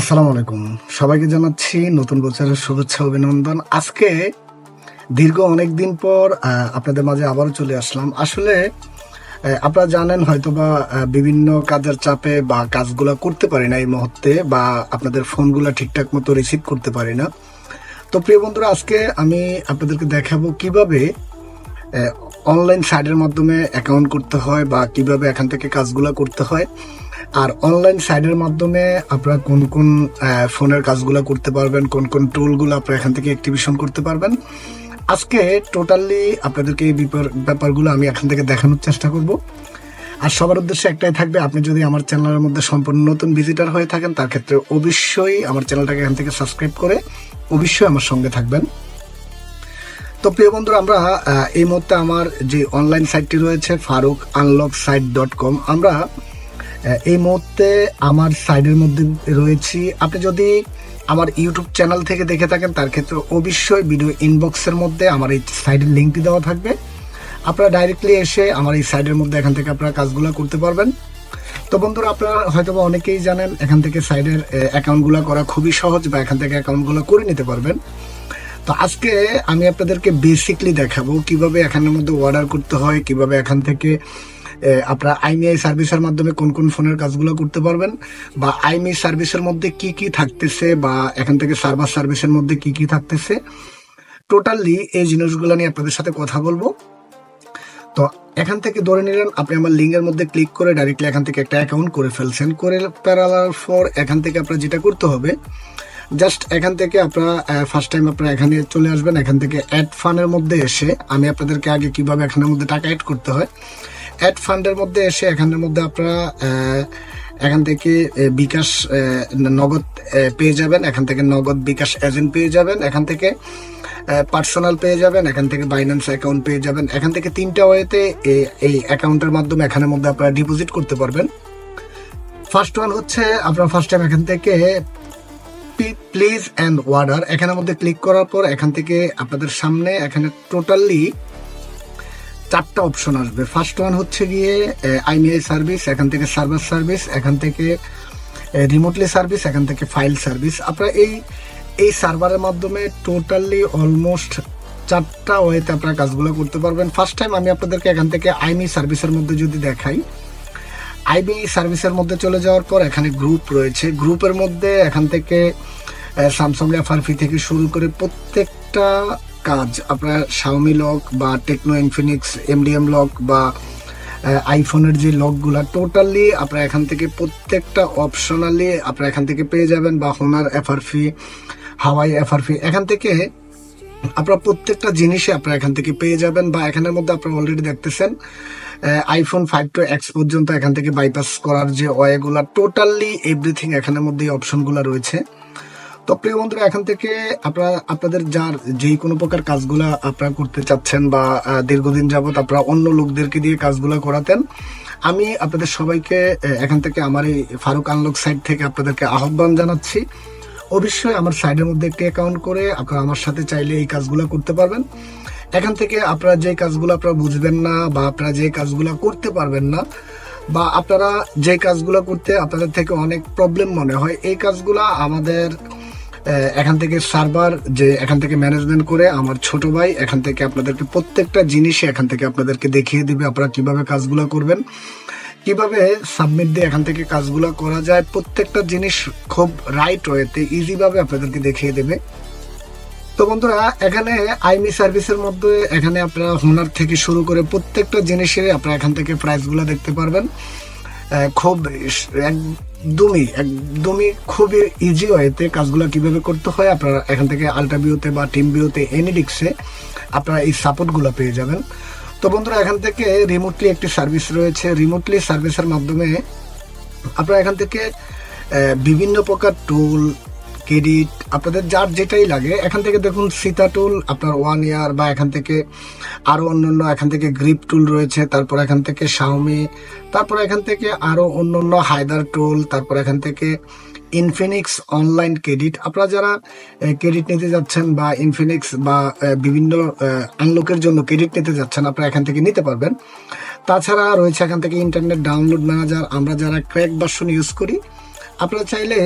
আসসালামু আলাইকুম। সবাইকে জানাচ্ছি নতুন বছরের শুভেচ্ছা, অভিনন্দন। আজকে দীর্ঘ অনেক দিন পর আপনাদের মাঝে আবারও চলে আসলাম। আসলে আপনারা জানেন হয়তোবা বিভিন্ন কাজের চাপে বা কাজগুলো করতে পারি না এই মুহূর্তে বা আপনাদের ফোনগুলো ঠিকঠাক মতো রিসিভ করতে পারি না। তো প্রিয় বন্ধুরা, আজকে আমি আপনাদেরকে দেখাবো কীভাবে অনলাইন সাইটের মাধ্যমে অ্যাকাউন্ট করতে হয় বা কীভাবে এখান থেকে কাজগুলো করতে হয়। আর অনলাইন সাইটের মাধ্যমে আপনারা কোন কোন ফোনের কাজগুলো করতে পারবেন, কোন কোন টুলগুলো আপনারা এখান থেকে অ্যাক্টিভেশন করতে পারবেন। আজকে টোটালি আপনাদেরকে এই ব্যাপারগুলো আমি এখান থেকে দেখানোর চেষ্টা করব। আর সবার উদ্দেশ্যে একটাই থাকবে, আপনি যদি আমার চ্যানেলের মধ্যে সম্পূর্ণ নতুন ভিজিটার হয়ে থাকেন, তার ক্ষেত্রে অবশ্যই আমার চ্যানেলটাকে এখান থেকে সাবস্ক্রাইব করে অবশ্যই আমার সঙ্গে থাকবেন। তো প্রিয় বন্ধুরা, আমরা এই মুহূর্তে আমার যে অনলাইন সাইটটি রয়েছে, Farooq unlock site dot com আমরা এই মুহূর্তে আমার সাইডের মধ্যে রয়েছি। আপনি যদি আমার ইউটিউব চ্যানেল থেকে দেখে থাকেন, তার ক্ষেত্রে অবশ্যই ভিডিও ইনবক্সের মধ্যে আমার এই সাইডের লিঙ্কটি দেওয়া থাকবে। আপনারা ডাইরেক্টলি এসে আমার এই সাইডের মধ্যে এখান থেকে আপনারা কাজগুলো করতে পারবেন। তো বন্ধুরা, আপনারা হয়তো বা অনেকেই জানেন, এখান থেকে সাইডের অ্যাকাউন্টগুলো করা খুবই সহজ বা এখান থেকে অ্যাকাউন্টগুলো করে নিতে পারবেন। তো আজকে আমি আপনাদেরকে বেসিকলি দেখাবো কীভাবে এখানের মধ্যে অর্ডার করতে হয়, কীভাবে এখান থেকে আপনারা আইমিআই সার্ভিসের মাধ্যমে কোন কোন ফোনের কাজগুলো করতে পারবেন বা আইমিআই সার্ভিসের মধ্যে কি কি থাকতেছে বা এখান থেকে সার্ভার সার্ভিসের মধ্যে কি কি থাকতেছে। টোটালি এই জিনিসগুলো নিয়ে আপনাদের সাথে কথা বলব। তো এখান থেকে ধরে নিলেন, আপনি আমার লিঙ্কের মধ্যে ক্লিক করে ডাইরেক্টলি এখান থেকে একটা অ্যাকাউন্ট করে ফেলছেন। করে ফেলার পর এখান থেকে আপনার যেটা করতে হবে জাস্ট এখান থেকে আপনারা ফার্স্ট টাইম আপনারা এখানে চলে আসবেন। এখান থেকে অ্যাড ফান্ডের মধ্যে এসে আমি আপনাদেরকে আগে কীভাবে এখানের মধ্যে টাকা অ্যাড করতে হয় অ্যাড ফান্ডের মধ্যে এসে এখানের মধ্যে আপনারা এখান থেকে বিকাশ নগদ পেয়ে যাবেন। এখান থেকে নগদ বিকাশ এজেন্ট পেয়ে যাবেন। এখান থেকে পার্সোনাল পেয়ে যাবেন। এখান থেকে বাইন্যান্স অ্যাকাউন্ট পেয়ে যাবেন। এখান থেকে তিনটা ওয়েতে এই অ্যাকাউন্টের মাধ্যমে এখানের মধ্যে আপনারা ডিপোজিট করতে পারবেন। ফার্স্ট ওয়ান হচ্ছে, আপনারা ফার্স্ট টাইম এখান থেকে প্লিজ অ্যান্ড ওয়ার্ডার এখানের মধ্যে ক্লিক করার পর এখান থেকে আপনাদের সামনে এখানে টোটালি চারটা অপশন আসবে। ফার্স্ট ওয়ান হচ্ছে গিয়ে আইমিআই সার্ভিস এখান থেকে সার্ভার সার্ভিস এখান থেকে রিমোটলি সার্ভিস এখান থেকে ফাইল সার্ভিস আপনারা এই এই সার্ভারের মাধ্যমে টোটালি অলমোস্ট চারটা ওয়েতে আপনারা কাজগুলো করতে পারবেন। ফার্স্ট টাইম আমি আপনাদেরকে এখান থেকে আইমি সার্ভিসের মধ্যে যদি দেখাই আইবি সার্ভিসের মধ্যে চলে যাওয়ার পর এখানে গ্রুপ রয়েছে। গ্রুপের মধ্যে এখান থেকে স্যামসাং এফআরপি থেকে শুরু করে প্রত্যেকটা কাজ। আপনার শাওমি লক বা টেকনো ইনফিনিক্স এমডিএম লক বা আইফোনের যে লকগুলা টোটালি আপনারা এখান থেকে প্রত্যেকটা অপশনালি আপনারা এখান থেকে পেয়ে যাবেন বা হোনার এফআরপি হাওয়াই এফআরপি এখান থেকে আপনারা প্রত্যেকটা জিনিসই আপনারা এখান থেকে পেয়ে যাবেন বা এখানের মধ্যে আপনারা অলরেডি দেখতেছেন আইফোন ফাইভ টু এক্স পর্যন্ত এখান থেকে বাইপাস করার যে ওয়েগুলা টোটালি এভরিথিং এখানের মধ্যে অপশনগুলো রয়েছে। তো প্রিয় বন্ধুরা, এখান থেকে আপনারা, আপনাদের যার যেই কোনো প্রকার কাজগুলা আপনারা করতে চাচ্ছেন বা দীর্ঘদিন যাবৎ আপনারা অন্য লোকদেরকে দিয়ে কাজগুলো করাতেন, আমি আপনাদের সবাইকে এখান থেকে আমার এই ফারুক আনলক সাইট থেকে আপনাদেরকে আহ্বান জানাচ্ছি। অবশ্যই আমার সাইডের মধ্যে একটি অ্যাকাউন্ট করে আপনারা আমার সাথে চাইলে এই কাজগুলো করতে পারবেন। এখান থেকে আপনারা যে কাজগুলো আপনারা বুঝবেন না বা আপনারা যে কাজগুলো করতে পারবেন না বা আপনারা যে কাজগুলো করতে আপনাদের থেকে অনেক প্রবলেম মনে হয়, এই কাজগুলো আমাদের এখান থেকে সার্ভার যে এখান থেকে ম্যানেজমেন্ট করে আমার ছোট ভাই এখান থেকে আপনাদেরকে প্রত্যেকটা জিনিসই এখান থেকে আপনাদেরকে দেখিয়ে দিবে আপনারা কীভাবে কাজগুলো করবেন। কীভাবে সাবমিট দিয়ে এখান থেকে কাজগুলো করা যায়, প্রত্যেকটা জিনিস খুব রাইট ওয়েতে ইজিভাবে আপনাদেরকে দেখিয়ে দেবে। তো বন্ধুরা, এখানে আইমি সার্ভিসের মধ্যে এখানে আপনারা হোনার থেকে শুরু করে প্রত্যেকটা জিনিসের আপনারা এখান থেকে প্রাইসগুলো দেখতে পারবেন। খুব একদমই একদমই খুবই ইজি ওয়েতে কাজগুলো কীভাবে করতে হয়, আপনারা এখান থেকে আল্ট্রা ভিউতে বা টিম ভিউতে এনিডিক্সে আপনারা এই সাপোর্টগুলো পেয়ে যাবেন। তো বন্ধুরা, এখান থেকে রিমোটলি একটি সার্ভিস রয়েছে। রিমোটলি সার্ভিসের মাধ্যমে আপনারা এখান থেকে বিভিন্ন প্রকার টুল ক্রেডিট আপনাদের যার যেটাই লাগে, এখান থেকে দেখুন সীতা টুল, আপনার ওয়ান ইয়ার বা এখান থেকে আরও অন্যান্য, এখান থেকে গ্রিপ টুল রয়েছে, তারপর এখান থেকে শাওমি তারপর এখান থেকে আরও অন্যান্য হায়দার টুল তারপর এখান থেকে ইনফিনিক্স অনলাইন ক্রেডিট আপনারা যারা ক্রেডিট নিতে যাচ্ছেন বা ইনফিনিক্স বা বিভিন্ন আনলকের জন্য ক্রেডিট নিতে যাচ্ছেন, আপনারা এখান থেকে নিতে পারবেন। তাছাড়া রয়েছে এখান থেকে ইন্টারনেট ডাউনলোড ম্যানেজার আমরা যারা ক্র্যাক ভার্সন ইউজ করি, আপনারা চাইলে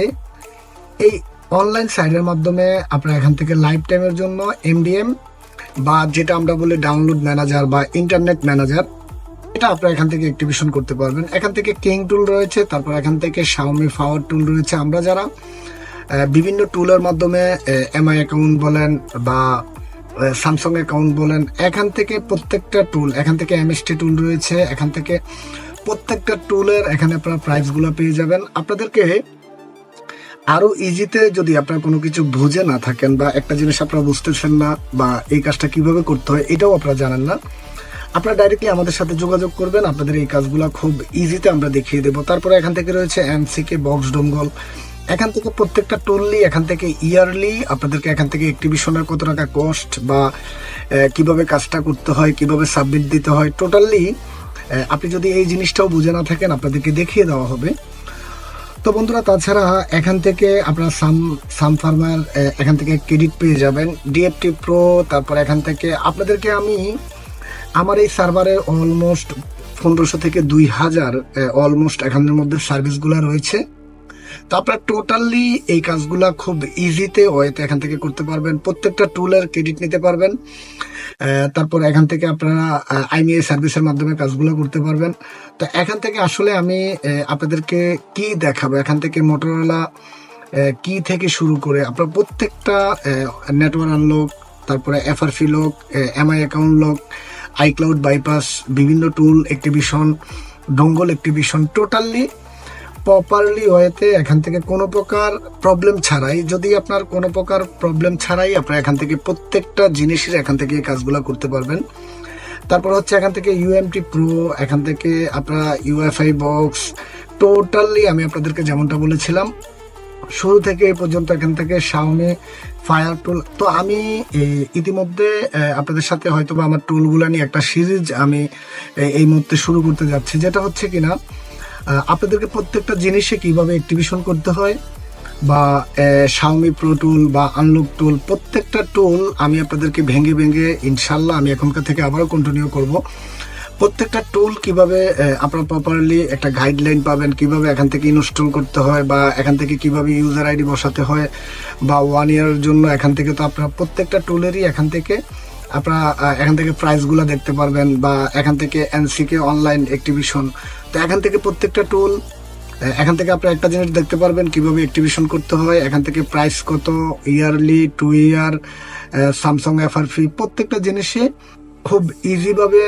এই অনলাইন সাইটের মাধ্যমে আপনারা এখান থেকে লাইফ টাইমের জন্য এমডিএম বা যেটা আমরা বলি ডাউনলোড ম্যানেজার বা ইন্টারনেট ম্যানেজার এটা আপনারা এখান থেকে অ্যাক্টিভেশন করতে পারবেন। এখান থেকে কিং টুল রয়েছে, তারপর এখান থেকে শাওমি পাওয়ার টুল রয়েছে আমরা যারা। বিভিন্ন টুলের মাধ্যমে এমআই অ্যাকাউন্ট বলেন বা স্যামসাং অ্যাকাউন্ট বলেন, এখান থেকে প্রত্যেকটা টুল এখান থেকে এমএসটি টুল রয়েছে, এখান থেকে প্রত্যেকটা টুলের এখানে আপনারা প্রাইসগুলো পেয়ে যাবেন। আপনাদেরকে আরও ইজিতে যদি আপনার কোনো কিছু বুঝে না থাকেন বা একটা জিনিস আপনারা বুঝতেছেন না বা এই কাজটা কীভাবে করতে হয়, এটাও আপনারা জানেন না, আপনারা ডাইরেক্টলি আমাদের সাথে যোগাযোগ করবেন। আপনাদের এই কাজগুলো খুব ইজিতে আমরা দেখিয়ে দেবো। তারপরে এখান থেকে রয়েছে এমসিকে বক্স ডোঙ্গল এখান থেকে প্রত্যেকটা টোললি এখান থেকে ইয়ারলি আপনাদেরকে এখান থেকে অ্যাক্টিভিশনের কত টাকা কস্ট বা কীভাবে কাজটা করতে হয়, কীভাবে সাবমিট দিতে হয় টোটালি আপনি যদি এই জিনিসটাও বুঝে না থাকেন, আপনাদেরকে দেখিয়ে দেওয়া হবে। তো বন্ধুরা, তাছাড়া এখান থেকে আপনারা সাম সাম ফার্মার এখান থেকে ক্রেডিট পেয়ে যাবেন। ডিএফটি প্রো তারপর এখান থেকে আপনাদেরকে আমি, আমার এই সার্ভারের অলমোস্ট পনেরোশো থেকে দুই হাজার অলমোস্ট এখানের মধ্যে সার্ভিসগুলো রয়েছে। তো আপনারা টোটালি এই কাজগুলা খুব ইজিতে ওয়েতে এখান থেকে করতে পারবেন। প্রত্যেকটা টুলের ক্রেডিট নিতে পারবেন। তারপর এখান থেকে আপনারা আইমিআই সার্ভিসের মাধ্যমে কাজগুলো করতে পারবেন। তো এখান থেকে আসলে আমি আপনাদেরকে কি দেখাবো? এখান থেকে মোটরওয়ালা কি থেকে শুরু করে আপনার প্রত্যেকটা নেটওয়ার্ক আনলক তারপরে এফআরপি লোক এমআই অ্যাকাউন্ট লোক আইক্লাউড বাইপাস বিভিন্ন tool activation dongle activation totally properly ওয়েতে এখান থেকে কোনো প্রকার প্রবলেম ছাড়াই, যদি আপনার কোনো প্রকার প্রবলেম ছাড়াই আপনার এখান থেকে প্রত্যেকটা জিনিসের এখান থেকে কাজগুলো করতে পারবেন। তারপর হচ্ছে এখান থেকে ইউএমটি প্রো এখান থেকে আপনারা ইউএফআই বক্স টোটালি আমি আপনাদেরকে যেমনটা বলেছিলাম, শুরু থেকে এই পর্যন্ত এখান থেকে শাওমি ফায়ার টুল তো আমি ইতিমধ্যে আপনাদের সাথে হয়তো আমার টুলগুলো নিয়ে একটা সিরিজ আমি এই- মুহূর্তে শুরু করতে যাচ্ছি, যেটা হচ্ছে কিনা আপনাদেরকে প্রত্যেকটা জিনিসে কীভাবে অ্যাক্টিভেশন করতে হয় বা শাওমি প্রো টুল বা আনলক টুল প্রত্যেকটা টুল আমি আপনাদেরকে ভেঙে ভেঙে ইনশাল্লাহ আমি এখনকার থেকে আবারও কন্টিনিউ করব। প্রত্যেকটা টুল কীভাবে আপনারা প্রপারলি একটা গাইডলাইন পাবেন, কীভাবে এখান থেকে ইনস্টল করতে হয় বা এখান থেকে কীভাবে ইউজার আইডি বসাতে হয় বা ওয়ান ইয়ারের জন্য এখান থেকে তো আপনারা প্রত্যেকটা টুলেরই এখান থেকে আপনারা এখান থেকে প্রাইসগুলো দেখতে পারবেন বা এখান থেকে এনসিকে অনলাইন অ্যাক্টিভিশন তো এখান থেকে প্রত্যেকটা টুল এখান থেকে আপনারা একটা জিনিস দেখতে পারবেন, কীভাবে অ্যাক্টিভেশন করতে হয়, এখান থেকে প্রাইস কত yearly two year Samsung FRP প্রত্যেকটা জিনিসে খুব ইজিভাবে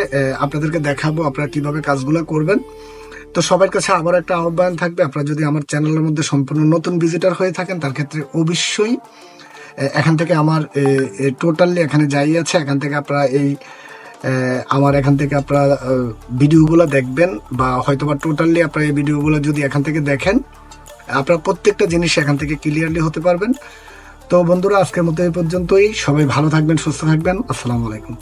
আপনাদেরকে দেখাবো আপনারা কীভাবে কাজগুলো করবেন। তো সবার কাছে আবার একটা আহ্বান থাকবে, আপনারা যদি আমার চ্যানেলের মধ্যে সম্পূর্ণ নতুন ভিজিটার হয়ে থাকেন, তার ক্ষেত্রে অবশ্যই এখান থেকে আমার টোটালি এখানে যাই আছে, এখান থেকে আপনারা এই আমার এখান থেকে আপনারা ভিডিওগুলো দেখবেন বা হয়তো বা টোটালি আপনারা এই ভিডিওগুলো যদি এখান থেকে দেখেন, আপনারা প্রত্যেকটা জিনিস এখান থেকে ক্লিয়ারলি হতে পারবেন। তো বন্ধুরা, আজকের মতো এই পর্যন্তই। সবাই ভালো থাকবেন, সুস্থ থাকবেন। আসসালামু আলাইকুম।